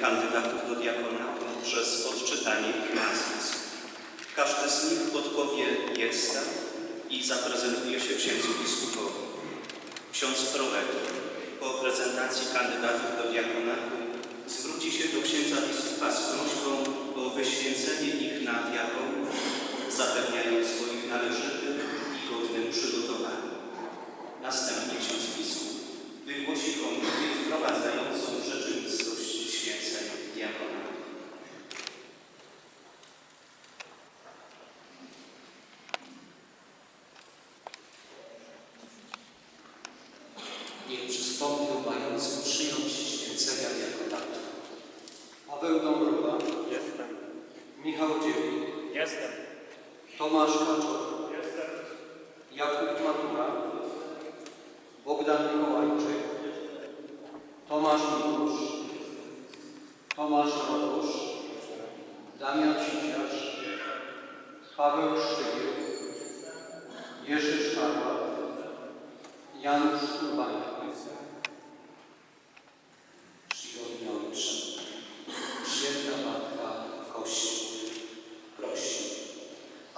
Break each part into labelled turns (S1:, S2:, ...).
S1: kandydatów do diakonatu przez odczytanie ich nazwisk. Każdy z nich odpowie jestem i zaprezentuje się księdzu biskupowi. Ksiądz prolektor po prezentacji kandydatów do diakonatu zwróci się do księdza biskupa z prośbą o wyświęcenie ich na diakonów, zapewniając swoich należytym i godnym przygotowaniu. Następnie ksiądz biskup wygłosi homilię wprowadzającą w rzeczywistość święcenia diakonatu.
S2: Niech przystąpią mający przyjąć święcenia diakonatu.
S3: Paweł Dąbrowa,
S4: Jestem.
S3: Michał Dziewik,
S4: Jestem.
S3: Tomasz Kaczor,
S4: Jestem.
S3: Jakub Matura, Bogdan Mikołajczyk, Tomasz Mikusz, Tomasz Rogosz, Damian Siciarz, Paweł Sztygiel, Jerzy Szkarła, Janusz Urbanek.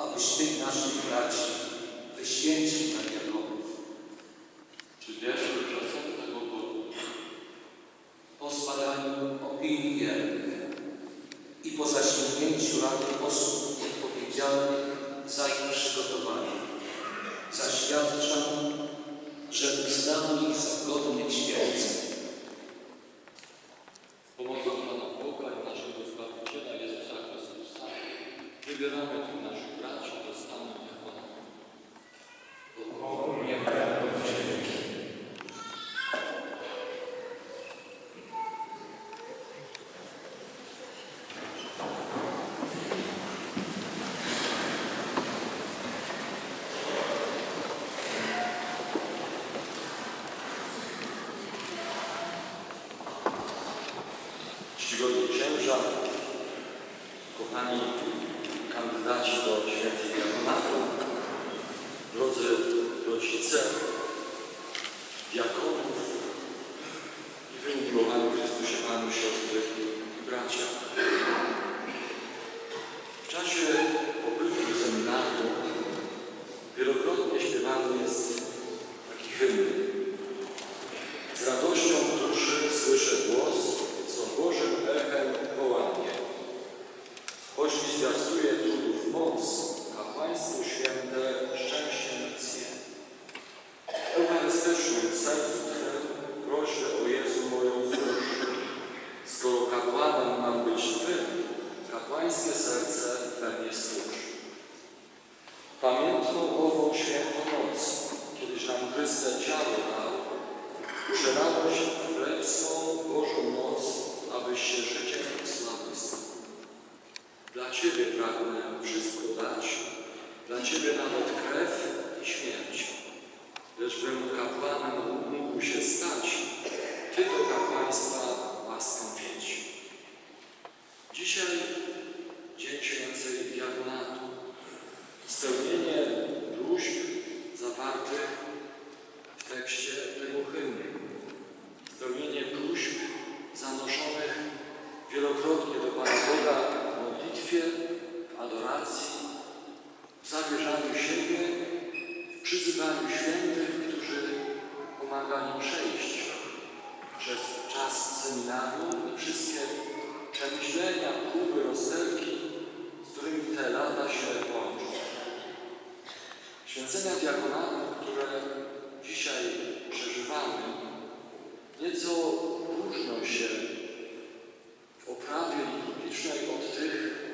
S2: Abyś tych naszych braci wyświęcił na diakonów.
S5: Czy wiesz, że czasem tego Bogu
S2: Po zbadaniu opinii wiernych i po zasięgnięciu rady osób odpowiedzialnych za ich przygotowanie, zaświadczam, że uznam ich za godnych święceń.
S5: z pomocą Pana Boga i naszego Zbawiciela Jezusa Chrystusa wybieramy tych naszych braci do stanu diakonatu.
S2: Nie będą ciebie.
S6: Czcigodni księża, kochani kandydaci do świętej diakonatu, drodzy rodzice, diakonów i wy umiłowani w Chrystusie Panu, siostry i bracia. Kapłańskie serce pewnie stróż. Pamiętną ową świętą noc, kiedyś nam Chryste ciało dał, radość wlec swą Bożą moc, abyś się życiem sławy stał. Dla Ciebie pragnę wszystko dać, dla Ciebie nawet krew i śmierć. Lecz bym kapłanem mógł się stać, wielokrotnie do Pana Boga w modlitwie, w adoracji, w zawierzaniu siebie, w przyzywaniu świętych, którzy pomagali przejść przez czas seminarium i wszystkie przemyślenia, próby, rozterki, z którymi te lata się łączą. Święcenia diakonatu, które dzisiaj przeżywamy, nieco różnią się w oprawie liturgicznej od tych